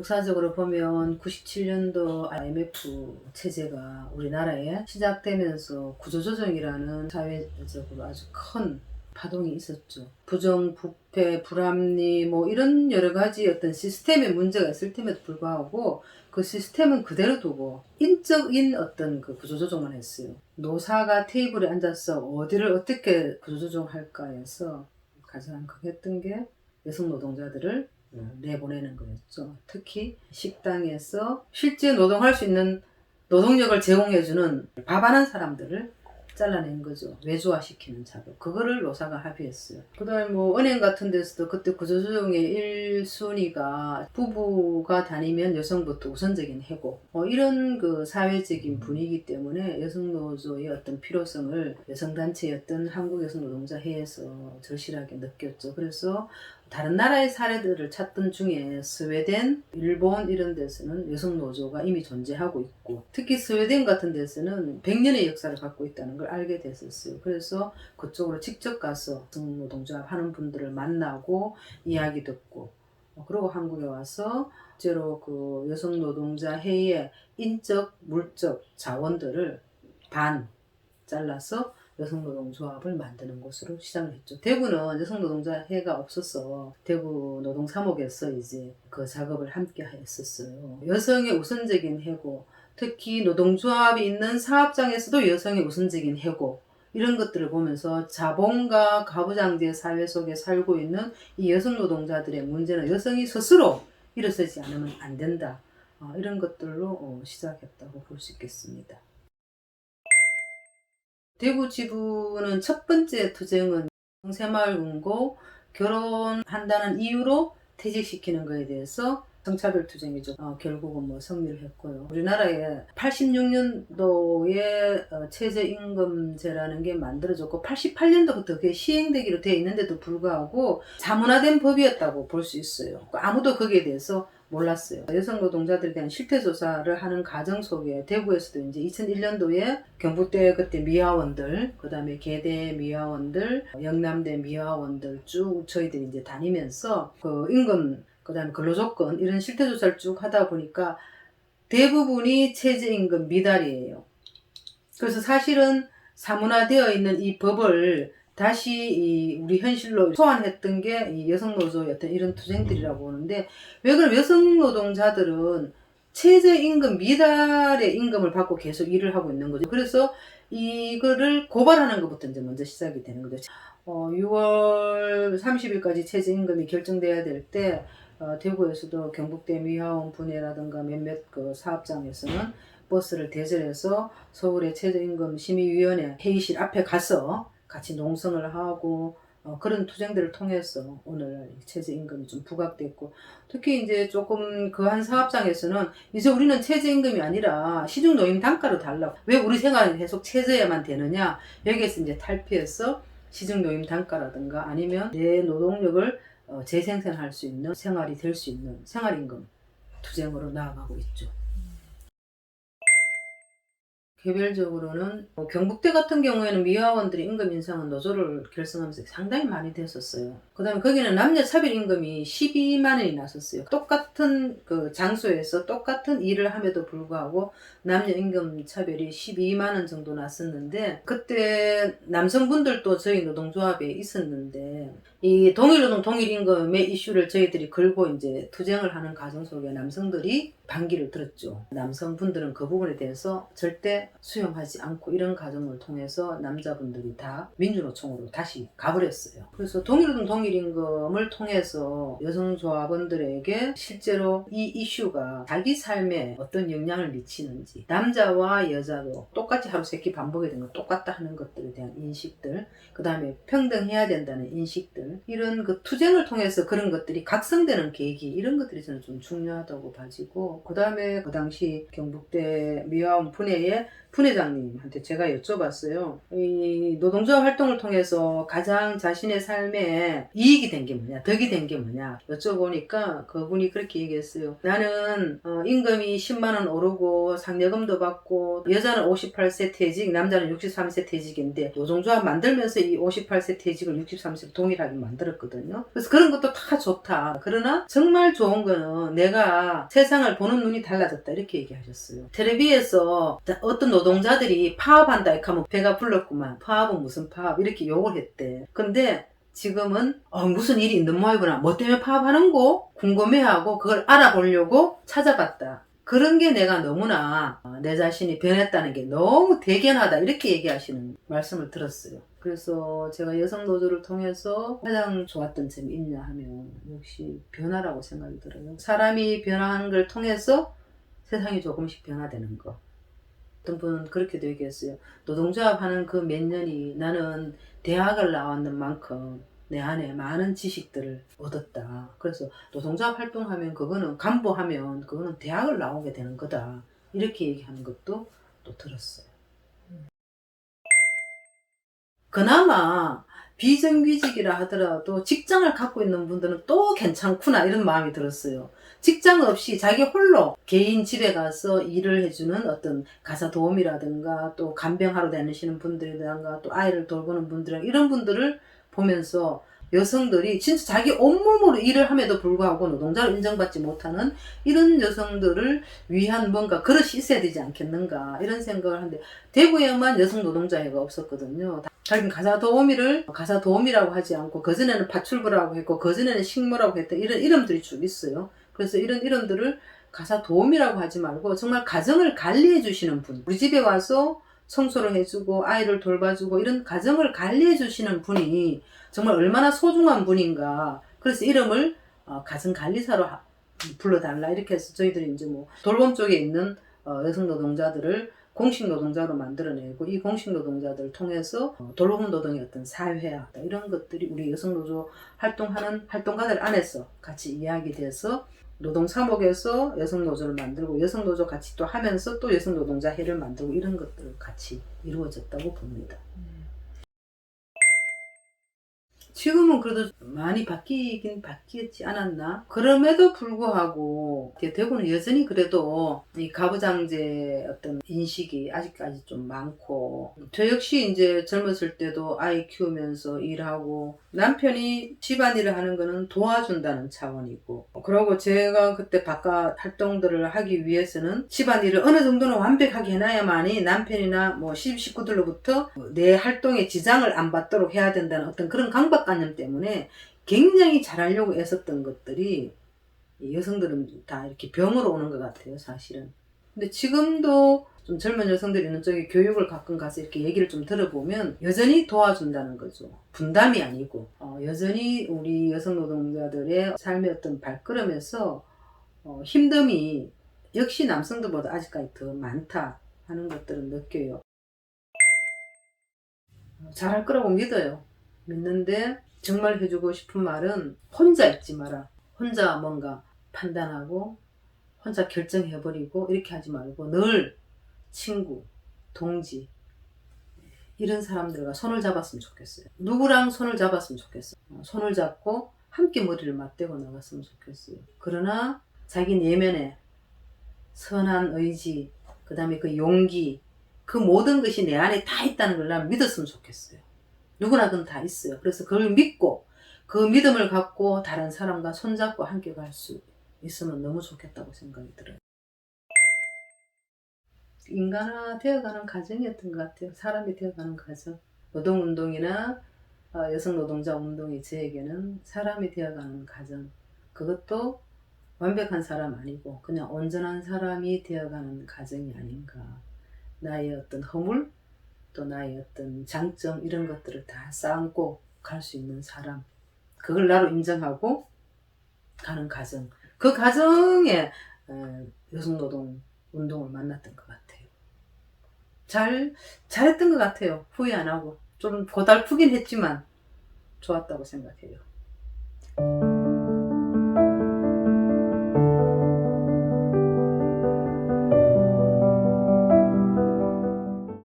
역사적으로 보면 97년도 IMF 체제가 우리나라에 시작되면서 구조조정이라는 사회적으로 아주 큰 파동이 있었죠. 부정, 부패, 불합리 뭐 이런 여러 가지 어떤 시스템의 문제가 있을 템에도 불구하고 그 시스템은 그대로 두고 인적인 어떤 그 구조조정만 했어요. 노사가 테이블에 앉아서 어디를 어떻게 구조조정할까 해서 가장 크겠던 게 여성 노동자들을 어, 내보내는 거였죠. 특히 식당에서 실제 노동할 수 있는 노동력을 제공해주는 바바한 사람들을 잘라낸 거죠. 외주화시키는 작업. 그거를 노사가 합의했어요. 그 다음에 뭐 은행 같은 데서도 그때 구조조정의 1순위가 부부가 다니면 여성부터 우선적인 해고. 뭐 이런 그 사회적인 분위기 때문에 여성노조의 어떤 필요성을 여성단체였던 한국여성노동자회에서 절실하게 느꼈죠. 그래서 다른 나라의 사례들을 찾던 중에 스웨덴, 일본 이런 데서는 여성 노조가 이미 존재하고 있고 특히 스웨덴 같은 데서는 100년의 역사를 갖고 있다는 걸 알게 됐었어요. 그래서 그쪽으로 직접 가서 여성 노동조합 하는 분들을 만나고 이야기 듣고 어, 그리고 한국에 와서 실제로 그 여성 노동자 회의의 인적, 물적 자원들을 반 잘라서 여성노동조합을 만드는 곳으로 시작을 했죠. 대구는 여성노동자회가 없어서 대구 노동사목에서 이제 그 작업을 함께 했었어요. 여성의 우선적인 해고, 특히 노동조합이 있는 사업장에서도 여성의 우선적인 해고, 이런 것들을 보면서 자본과 가부장제 사회 속에 살고 있는 이 여성 노동자들의 문제는 여성이 스스로 일어서지 않으면 안 된다. 어, 이런 것들로 어, 시작했다고 볼 수 있겠습니다. 대구 지부는 첫 번째 투쟁은 새마을 운고 결혼한다는 이유로 퇴직시키는 것에 대해서 성차별 투쟁이죠. 어, 결국은 뭐 승리를 했고요. 우리나라에 86년도에 어, 최저임금제라는 게 만들어졌고 88년도부터 그게 시행되기로 되어 있는데도 불구하고 자문화된 법이었다고 볼 수 있어요. 아무도 거기에 대해서 몰랐어요. 여성 노동자들에 대한 실태 조사를 하는 과정 속에 대구에서도 이제 2001년도에 경북대 그때 미화원들, 그 다음에 계대 미화원들, 영남대 미화원들 쭉 저희들이 이제 다니면서 그 임금, 그 다음에 근로조건 이런 실태 조사를 쭉 하다 보니까 대부분이 최저임금 미달이에요. 그래서 사실은 사문화되어 있는 이 법을 다시 이 우리 현실로 소환했던 게이 여성 노조의 어떤 이런 투쟁들이라고 보는데 왜 그럼 여성 노동자들은 최저임금 미달의 임금을 받고 계속 일을 하고 있는 거죠. 그래서 이거를 고발하는 것부터 이제 먼저 시작이 되는 거죠. 어, 6월 30일까지 최저임금이 결정돼야 될 때 어, 대구에서도 경북대 미화원 분해라든가 몇몇 그 사업장에서는 버스를 대절해서 서울의 최저임금 심의위원회 회의실 앞에 가서 같이 농성을 하고 어, 그런 투쟁들을 통해서 오늘 최저임금이 좀 부각됐고 특히 이제 조금 그 한 사업장에서는 이제 우리는 최저임금이 아니라 시중 노임 단가로 달라 왜 우리 생활은 계속 최저야만 되느냐 여기에서 이제 탈피해서 시중 노임 단가라든가 아니면 내 노동력을 어, 재생산할 수 있는 생활이 될 수 있는 생활임금 투쟁으로 나아가고 있죠. 개별적으로는 뭐 경북대 같은 경우에는 미화원들이 임금 인상은 노조를 결성하면서 상당히 많이 됐었어요. 그 다음에 거기는 남녀 차별 임금이 12만 원이 났었어요. 똑같은 그 장소에서 똑같은 일을 함에도 불구하고 남녀 임금 차별이 12만 원 정도 났었는데 그때 남성분들도 저희 노동조합에 있었는데 이 동일노동 동일임금의 이슈를 저희들이 걸고 이제 투쟁을 하는 과정 속에 남성들이 반기를 들었죠. 남성분들은 그 부분에 대해서 절대 수용하지 않고 이런 과정을 통해서 남자분들이 다 민주노총으로 다시 가버렸어요. 그래서 동일노동 동일임금을 통해서 여성조합원들에게 실제로 이 이슈가 자기 삶에 어떤 영향을 미치는지 남자와 여자도 똑같이 하루 세끼 반복이 된거 똑같다 하는 것들에 대한 인식들 그 다음에 평등해야 된다는 인식들 이런 그 투쟁을 통해서 그런 것들이 각성되는 계기 이런 것들이 저는 좀 중요하다고 봐지고 그 다음에 그 당시 경북대 미화원 분해에 분회장님한테 제가 여쭤봤어요. 이 노동조합 활동을 통해서 가장 자신의 삶에 이익이 된 게 뭐냐, 덕이 된 게 뭐냐 여쭤보니까 그분이 그렇게 얘기했어요. 나는 어, 임금이 10만 원 오르고 상여금도 받고 여자는 58세 퇴직, 남자는 63세 퇴직인데 노동조합 만들면서 이 58세 퇴직을 63세로 동일하게 만들었거든요. 그래서 그런 것도 다 좋다. 그러나 정말 좋은 거는 내가 세상을 보는 눈이 달라졌다 이렇게 얘기하셨어요. 텔레비에서 어떤 노 동자들이 파업한다 이렇게 하면 배가 불렀구만. 파업은 무슨 파업 이렇게 욕을 했대. 근데 지금은 어, 무슨 일이 있는 모양이구나. 뭐 때문에 파업하는 거 궁금해하고 그걸 알아보려고 찾아봤다. 그런 게 내가 너무나 어, 내 자신이 변했다는 게 너무 대견하다 이렇게 얘기하시는 말씀을 들었어요. 그래서 제가 여성 노조를 통해서 가장 좋았던 점이 있냐 하면 역시 변화라고 생각이 들어요. 사람이 변화하는 걸 통해서 세상이 조금씩 변화되는 거. 어떤 분은 그렇게도 얘기했어요. 노동조합 하는 그 몇 년이 나는 대학을 나왔는 만큼 내 안에 많은 지식들을 얻었다. 그래서 노동조합 활동하면 그거는 간부하면 그거는 대학을 나오게 되는 거다. 이렇게 얘기하는 것도 또 들었어요. 그나마 비정규직이라 하더라도 직장을 갖고 있는 분들은 또 괜찮구나 이런 마음이 들었어요. 직장 없이 자기 홀로 개인 집에 가서 일을 해주는 어떤 가사 도우미라든가 또 간병하러 다니시는 분들이라든가 또 아이를 돌보는 분들 이런 분들을 보면서 여성들이 진짜 자기 온몸으로 일을 함에도 불구하고 노동자로 인정받지 못하는 이런 여성들을 위한 뭔가 그릇이 있어야 되지 않겠는가 이런 생각을 하는데 대구에만 여성 노동자회가 없었거든요. 자기는 가사 도우미를 가사 도우미라고 하지 않고 그전에는 파출부라고 했고 그전에는 식모라고 했던 이런 이름들이 쭉 있어요. 그래서 이런 이름들을 가사 도우미라고 하지 말고 정말 가정을 관리해 주시는 분. 우리 집에 와서 청소를 해주고 아이를 돌봐주고 이런 가정을 관리해 주시는 분이 정말 얼마나 소중한 분인가. 그래서 이름을 어, 가정 관리사로 하- 불러달라 이렇게 해서 저희들이 이제 뭐 돌봄 쪽에 있는 어, 여성 노동자들을 공식 노동자로 만들어내고 이 공식 노동자들을 통해서 어, 돌봄 노동의 어떤 사회화 이런 것들이 우리 여성 노조 활동하는 활동가들 안에서 같이 이야기돼서 노동 사목에서 여성 노조를 만들고 여성 노조 같이 또 하면서 또 여성 노동자 회를 만들고 이런 것들 같이 이루어졌다고 봅니다. 지금은 그래도 많이 바뀌긴 바뀌었지 않았나? 그럼에도 불구하고 대- 대구는 여전히 그래도 이 가부장제 어떤 인식이 아직까지 좀 많고 저 역시 이제 젊었을 때도 아이 키우면서 일하고 남편이 집안일을 하는 거는 도와준다는 차원이고 그리고 제가 그때 바깥 활동들을 하기 위해서는 집안일을 어느 정도는 완벽하게 해놔야만이 남편이나 뭐 시집 식구들로부터 내 활동에 지장을 안 받도록 해야 된다는 어떤 그런 강박 관념 때문에 굉장히 잘하려고 애썼던 것들이 이 여성들은 다 이렇게 병으로 오는 것 같아요, 사실은. 근데 지금도 좀 젊은 여성들이 있는 쪽에 교육을 가끔 가서 이렇게 얘기를 좀 들어보면 여전히 도와준다는 거죠. 분담이 아니고 어, 여전히 우리 여성 노동자들의 삶의 어떤 발걸음에서 어, 힘듦이 역시 남성들보다 아직까지 더 많다 하는 것들은 느껴요. 어, 잘할 거라고 믿어요. 믿는데 정말 해주고 싶은 말은 혼자 있지 마라. 혼자 뭔가 판단하고 혼자 결정해버리고 이렇게 하지 말고 늘 친구, 동지 이런 사람들과 손을 잡았으면 좋겠어요. 누구랑 손을 잡았으면 좋겠어요. 어, 손을 잡고 함께 머리를 맞대고 나갔으면 좋겠어요. 그러나 자기 내면에 선한 의지, 그 다음에 그 용기, 그 모든 것이 내 안에 다 있다는 걸 난 믿었으면 좋겠어요. 누구나 그건 다 있어요. 그래서 그걸 믿고 그 믿음을 갖고 다른 사람과 손잡고 함께 갈 수 있으면 너무 좋겠다고 생각이 들어요. 인간화 되어가는 과정이었던 것 같아요. 사람이 되어가는 과정. 노동운동이나 어, 여성 노동자 운동이 저에게는 사람이 되어가는 과정. 그것도 완벽한 사람 아니고 그냥 온전한 사람이 되어가는 과정이 아닌가. 나의 어떤 허물, 또 나의 어떤 장점 이런 것들을 다 쌓고 갈 수 있는 사람. 그걸 나로 인정하고 가는 과정. 그 과정에 에, 여성 노동 운동을 만났던 것 같아요. 잘 잘했던 것 같아요. 후회 안 하고 좀 고달프긴 했지만 좋았다고 생각해요.